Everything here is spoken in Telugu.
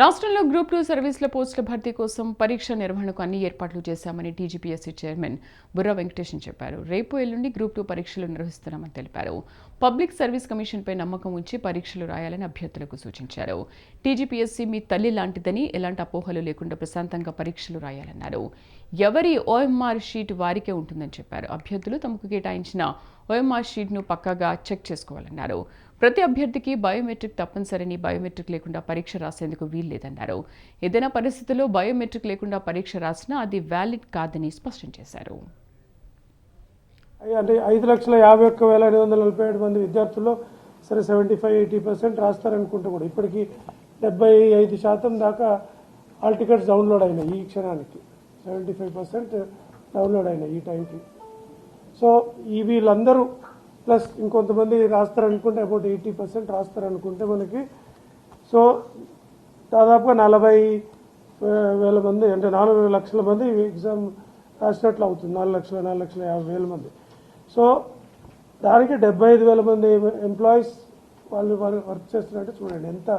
రాష్ట్రంలో గ్రూప్ టూ సర్వీసుల పోస్టుల భర్తీ కోసం పరీక్ష నిర్వహణకు అన్ని ఏర్పాట్లు చేశామని టీజీపీఎస్సీ చైర్మన్ బుర్రా వెంకటేశన్ చెప్పారు. రేపు ఎల్లుండి గ్రూప్ టూ పరీక్షలు నిర్వహిస్తున్నామని తెలిపారు. పబ్లిక్ సర్వీస్ కమిషన్పై నమ్మకం ఉంచి పరీక్షలు రాయాలని అభ్యర్థులకు సూచించారు. టీజీపీఎస్సీ మీ తల్లి లాంటిదని ఎలాంటి అపోహలు లేకుండా ప్రశాంతంగా పరీక్షలు రాయాలన్నారు. ఎవరి ఓఎంఆర్ షీట్ వారికే ఉంటుందని చెప్పారు. అభ్యర్థులు తమకు కేటాయించిన ఓఎంఆర్ షీట్ను పక్కాగా చెక్ చేసుకోవాలన్నారు. ప్రతి అభ్యర్థికి బయోమెట్రిక్ తప్పనిసరిని బయోమెట్రిక్ లేకుండా పరీక్ష రాసేందుకు వీల్లేదన్నారు. ఏదైనా పరిస్థితుల్లో బయోమెట్రిక్ లేకుండా పరీక్ష రాసినా అది వ్యాలిడ్ కాదని స్పష్టం చేశారు. అంటే ఐదు లక్షల యాభై ఒక్క వేల ఐదు వందల నలభై ఏడు మంది విద్యార్థుల్లో సరే సెవెంటీ ఫైవ్ ఎయిటీ పర్సెంట్ రాస్తారనుకుంటే కూడా. ఇప్పటికీ డెబ్బై ఐదు శాతం దాకా ఆల్ టికెట్స్ డౌన్లోడ్ అయినాయి ఈ క్షణానికి. సెవెంటీ ఫైవ్ పర్సెంట్ డౌన్లోడ్ అయినాయి ఈ టైంకి. సో ఈ వీళ్ళందరూ ప్లస్ ఇంకొంతమంది రాస్తారనుకుంటే అబౌట్ ఎయిటీ పర్సెంట్ రాస్తారనుకుంటే మనకి సో దాదాపుగా నలభై వేల మంది అంటే నాలుగు లక్షల మంది ఎగ్జామ్ రాసినట్లు అవుతుంది. నాలుగు లక్షల నాలుగు లక్షల యాభై వేల మంది. సో దానికి డెబ్బై ఐదు వేల మంది ఎంప్లాయీస్ వాళ్ళు వర్క్ చేస్తున్నట్టు చూడండి. ఎంత